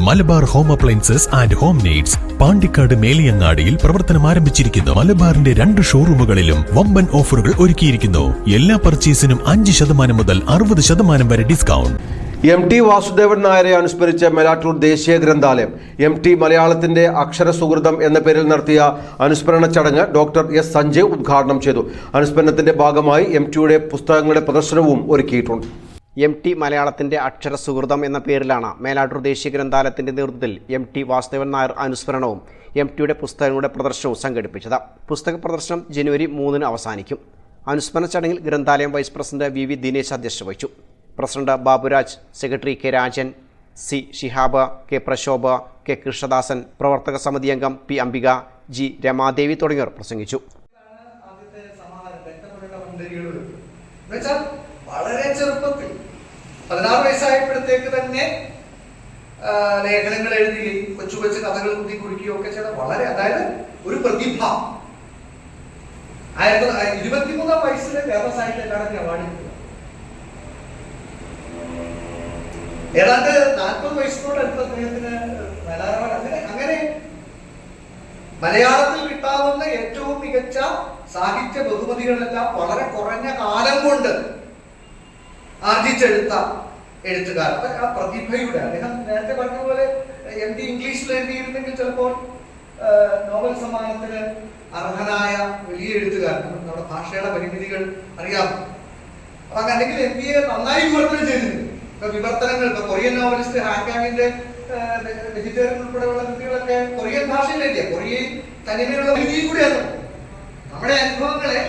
Malabar home appliances and home needs Pandikkad മേലിയങ്ങാടിയിൽ പ്രവർത്തനം ആരംഭിച്ചിരിക്കുന്നു. മലബാറിന്റെ രണ്ട് ഷോറൂമുകളിലും വമ്പൻ ഓഫറുകൾ ഒരുക്കിയിരിക്കുന്നു. എല്ലാ പർച്ചേസിനും അഞ്ച് ശതമാനം മുതൽ അറുപത് ശതമാനം വരെ ഡിസ്കൗണ്ട്. എം ടി വാസുദേവൻ നായരെ അനുസ്മരിച്ച മെലാറ്റൂർ ദേശീയ ഗ്രന്ഥാലയം എം ടി മലയാളത്തിന്റെ അക്ഷര സുഹൃതം എന്ന പേരിൽ നടത്തിയ അനുസ്മരണ ചടങ്ങ് ഡോക്ടർ എസ് സഞ്ജയ് ഉദ്ഘാടനം ചെയ്തു. അനുസ്മരണത്തിന്റെ ഭാഗമായി എം ടിയുടെ പുസ്തകങ്ങളുടെ പ്രദർശനവും ഒരുക്കിയിട്ടുണ്ട്. എം ടി മലയാളത്തിന്റെ അക്ഷര സുഹൃതം എന്ന പേരിലാണ് മേലാട്ടൂർ ദേശീയ ഗ്രന്ഥാലയത്തിന്റെ നേതൃത്വത്തിൽ എം ടി വാസുദേവൻ നായർ അനുസ്മരണവും എം ടിയുടെ പുസ്തകങ്ങളുടെ പ്രദർശനവും സംഘടിപ്പിച്ചത്. പുസ്തക പ്രദർശനം ജനുവരി മൂന്നിന് അവസാനിക്കും. അനുസ്മരണ ചടങ്ങിൽ ഗ്രന്ഥാലയം vice president V V Dinesh അധ്യക്ഷത വഹിച്ചു. President Baburaj secretary K Rajan C Shihab K Prashobha K Krishnadasan പ്രവർത്തക സമിതി അംഗം പി അംബിക ജി രമാദേവി തുടങ്ങിയവർ പ്രസംഗിച്ചു. വളരെ പതിനാറ് വയസ്സായപ്പോഴത്തേക്ക് തന്നെ ലേഖനങ്ങൾ എഴുതുകയും കൊച്ചു കൊച്ചു കഥകൾ കുത്തി കുറിക്കുകയും ഒക്കെ ചെയ്ത വളരെ അതായത് ഒരു പ്രതിഭ. ആയിരത്തി ഇരുപത്തിമൂന്നാം വയസ്സിലെ കേരള സാഹിത്യ അക്കാദമി അവാർഡ് ഏതാണ്ട് നാൽപ്പത് വയസ്സിനോട് അടുത്ത് അദ്ദേഹത്തിന് അങ്ങനെ അങ്ങനെ മലയാളത്തിൽ കിട്ടാവുന്ന ഏറ്റവും മികച്ച സാഹിത്യ ബഹുമതികളെല്ലാം വളരെ കുറഞ്ഞ കാലം കൊണ്ട് ആർജിച്ചെടുത്ത എഴുത്തുകാരൻ. അപ്പൊ ആ പ്രതിഭയുടെ അദ്ദേഹം നേരത്തെ പറഞ്ഞ പോലെ എം ഡി ഇംഗ്ലീഷിൽ എഴുതിയിരുന്നെങ്കിൽ ചിലപ്പോൾ നോവൽ സമ്മാനത്തിന് അർഹനായ വലിയ എഴുത്തുകാരൻ. നമ്മുടെ ഭാഷയുടെ പരിമിതികൾ അറിയാം. അപ്പൊ അല്ലെങ്കിൽ എം ബി നന്നായി വിവർത്തനം ചെയ്തിരുന്നു. ഇപ്പൊ വിവർത്തനങ്ങൾ ഇപ്പൊ കൊറിയൻ നോവലിസ്റ്റ് ഹാങ്കാങ്ങിന്റെ വെജിറ്റേറിയൻ ഉൾപ്പെടെയുള്ള കൃതികളൊക്കെ കൊറിയൻ ഭാഷയിൽ എഴുതിയ കൊറിയൻ തനിമയുള്ള രീതിയിൽ കൂടിയാണ്. നമ്മുടെ അനുഭവങ്ങളെ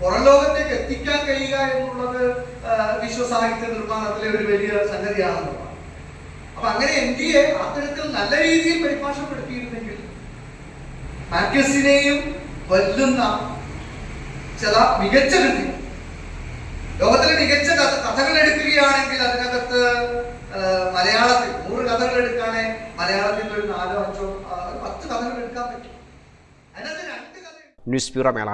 പുറം ലോകത്തേക്ക് എത്തിക്കാൻ കഴിയുക എന്നുള്ളത് ആ, വിശ്വസാഹിത്യ നിർമ്മാണത്തിലെ ഒരു വലിയ സംഗതിയാണെന്നുള്ളതാണ് അപ്പൊ അങ്ങനെ എൻ ഡി എ അത്തരത്തിൽ നല്ല രീതിയിൽ പരിഭാഷപ്പെടുത്തിയിരുന്നെങ്കിൽ മാർക്കസിനെയും വല്ലുന്ന ചില മികച്ച കൃതി ലോകത്തിലെ മികച്ച കഥ കഥകൾ എടുക്കുകയാണെങ്കിൽ അതിനകത്ത് മലയാളത്തിൽ നൂറ് കഥകൾ എടുക്കാനേ മലയാളത്തിൽ ഒരു നാലോ അഞ്ചോ പത്ത് കഥകൾ എടുക്കാൻ പറ്റും. അതിനകത്ത് രണ്ട് കഥ ന്യൂസ് ബ്യൂറോ മേള.